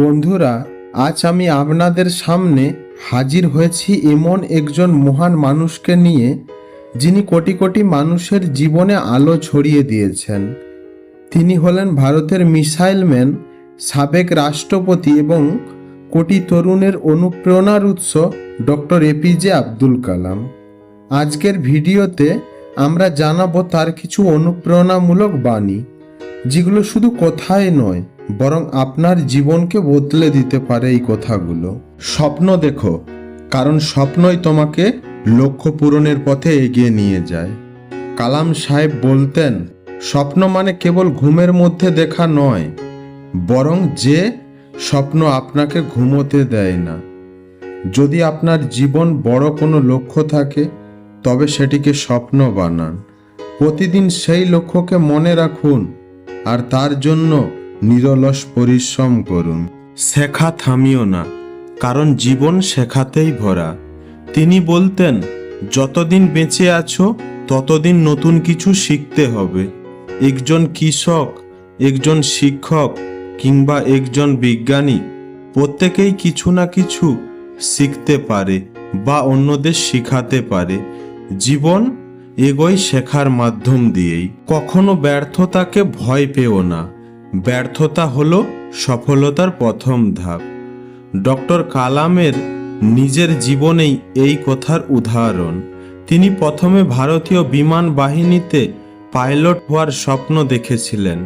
বন্ধুরা, আজ আমি আপনাদের সামনে হাজির হয়েছি এমন একজন মহান মানুষকে নিয়ে, যিনি কোটি কোটি মানুষের জীবনে আলো ছড়িয়ে দিয়েছেন। তিনি হলেন ভারতের মিসাইল ম্যান, সাবেক রাষ্ট্রপতি এবং কোটি তরুণের অনুপ্রেরণার উৎস ডক্টর এপিজে আব্দুল কালাম। আজকের ভিডিওতে আমরা জানাব তার কিছু অনুপ্রেরণামূলক বাণী, যেগুলো শুধু কথায় নয় বরং আপনার জীবনকে বদলে দিতে পারে এই কথাগুলো। স্বপ্ন দেখো, কারণ স্বপ্নই তোমাকে লক্ষ্য পূরণের পথে এগিয়ে নিয়ে যায়। কালাম সাহেব বলতেন, স্বপ্ন মানে কেবল ঘুমের মধ্যে দেখা নয়, বরং যে স্বপ্ন আপনাকে ঘুমোতে দেয় না। যদি আপনার জীবন বড় কোনো লক্ষ্য থাকে, তবে সেটিকে স্বপ্ন বানান। প্রতিদিন সেই লক্ষ্যকে মনে রাখুন, আর তার জন্য নিরলস পরিশ্রম করুন। শেখা থামিও না, কারণ জীবন শেখাতেই ভরা। তিনি বলতেন, যতদিন বেঁচে আছো, ততদিন নতুন কিছু শিখতে হবে। একজন কৃষক, একজন শিক্ষক কিংবা একজন বিজ্ঞানী প্রত্যেকেই কিছু না কিছু শিখতে পারে বা অন্যদের শিখাতে পারে। জীবন এগোয় শেখার মাধ্যম দিয়েই। কখনো ব্যর্থতাকে ভয় পেও না। ব্যর্থতা হল সফলতার প্রথম ধাপ। ডক্টর কালামের নিজের জীবনেই এই কথার উদাহরণ। তিনি প্রথমে ভারতীয় বিমান বাহিনীতে পাইলট হওয়ার স্বপ্ন দেখেছিলেন,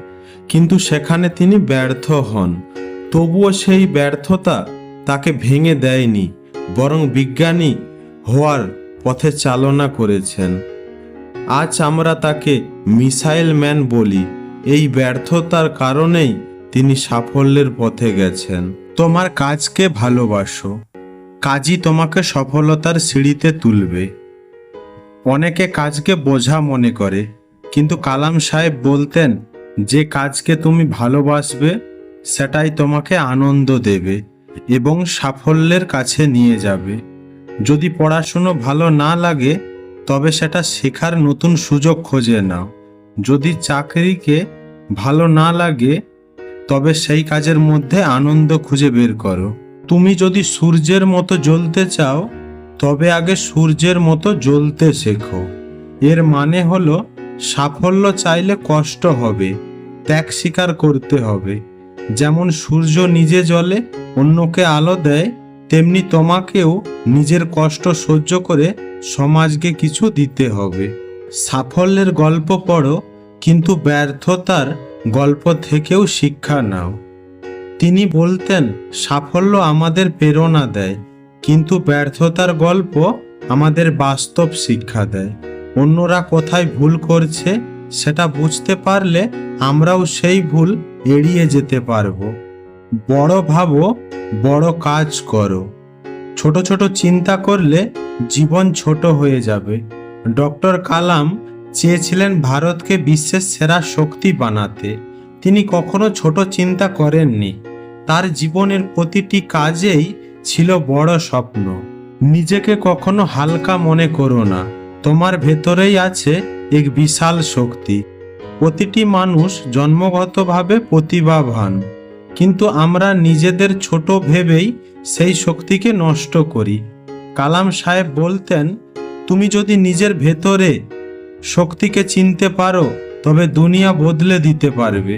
কিন্তু সেখানে তিনি ব্যর্থ হন। তবুও সেই ব্যর্থতা তাকে ভেঙে দেয়নি, বরং বিজ্ঞানী হওয়ার পথে চালনা করেছেন। আজ আমরা তাকে মিসাইল ম্যান বলি। এই ব্যর্থতার কারণেই তিনি সাফল্যের পথে গেছেন। তোমার কাজকে ভালোবাসো। কাজই তোমাকে সফলতার সিঁড়িতে তুলবে। অনেকে কাজকে বোঝা মনে করে, কিন্তু কালাম সাহেব বলতেন, যে কাজকে তুমি ভালোবাসবে, সেটাই তোমাকে আনন্দ দেবে এবং সাফল্যের কাছে নিয়ে যাবে। যদি পড়াশুনো ভালো না লাগে, তবে সেটা শেখার নতুন সুযোগ খুঁজে নাও। যদি চাকরিকে ভালো না লাগে, তবে সেই কাজের মধ্যে আনন্দ খুঁজে বের করো। তুমি যদি সূর্যের মতো জ্বলতে চাও, তবে আগে সূর্যের মতো জ্বলতে শেখো। এর মানে হলো, সাফল্য চাইলে কষ্ট হবে, ত্যাগ স্বীকার করতে হবে। যেমন সূর্য নিজে জ্বলে, অন্যকে আলো দেয়, তেমনি তোমাকেও নিজের কষ্ট সহ্য করে সমাজকে কিছু দিতে হবে। সাফল্যের গল্প পড়ো, কিন্তু ব্যর্থতার গল্প থেকেও শিক্ষা নাও। তিনি বলতেন, সাফল্য আমাদের প্রেরণা দেয়, কিন্তু ব্যর্থতার গল্প আমাদের বাস্তব শিক্ষা দেয়। অন্যরা কোথায় ভুল করছে, সেটা বুঝতে পারলে আমরাও সেই ভুল এড়িয়ে যেতে পারব। বড় ভাবো, বড় কাজ করো। ছোট ছোট চিন্তা করলে জীবন ছোট হয়ে যাবে। ডক্টর কালাম চেয়েছিলেন ভারতকে বিশ্বের সেরা শক্তি বানাতে। তিনি কখনো ছোট চিন্তা করেননি। তার জীবনের প্রতিটি কাজেই ছিল বড় স্বপ্ন। নিজেকে কখনো হালকা মনে করো না। তোমার ভেতরেই আছে এক বিশাল শক্তি। প্রতিটি মানুষ জন্মগতভাবে প্রতিভাবান। কিন্তু আমরা নিজেদের ছোট ভেবেই সেই শক্তিকে নষ্ট করি। কালাম সাহেব বলতেন তুমি যদি নিজের ভেতরে শক্তিকে চিনতে পারো, তবে দুনিয়া বদলে দিতে পারবে।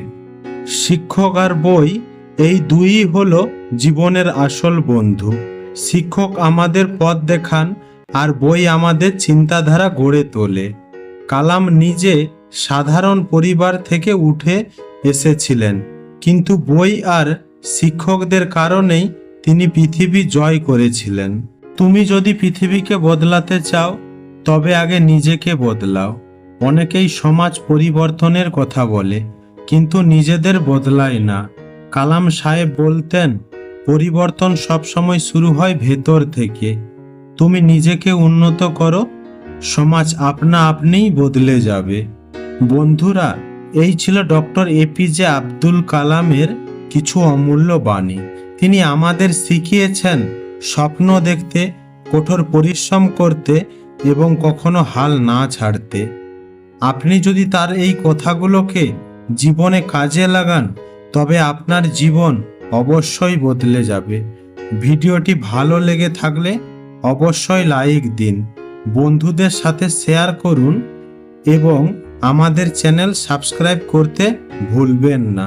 শিক্ষক আর বই, এই দুই হল জীবনের আসল বন্ধু। শিক্ষক আমাদের পথ দেখান, আর বই আমাদের চিন্তাধারা গড়ে তোলে। কালাম নিজে সাধারণ পরিবার থেকে উঠে এসেছিলেন, কিন্তু বই আর শিক্ষকদের কারণেই তিনি পৃথিবী জয় করেছিলেন। তুমি যদি পৃথিবীকে বদলাতে চাও, তবে আগে নিজেকে বদলাও। অনেকেই সমাজ পরিবর্তনের কথা বলে, কিন্তু নিজেদের বদলায় না। কালাম সাহেব বলতেন, পরিবর্তন সবসময় শুরু হয় ভেতর থেকে। তুমি নিজেকে উন্নত করো, সমাজ আপনা আপনিই বদলে যাবে। বন্ধুরা, এই ছিল ডক্টর এপিজে আব্দুল কালামের কিছু অমূল্য বাণী। তিনি আমাদের শিখিয়েছেন স্বপ্ন দেখতে, কঠোর পরিশ্রম করতে এবং কখনো হাল না ছাড়তে। আপনি যদি তার এই কথাগুলোকে জীবনে কাজে লাগান, তবে আপনার জীবন অবশ্যই বদলে যাবে। ভিডিওটি ভালো লেগে থাকলে অবশ্যই লাইক দিন, বন্ধুদের সাথে শেয়ার করুন এবং আমাদের চ্যানেল সাবস্ক্রাইব করতে ভুলবেন না।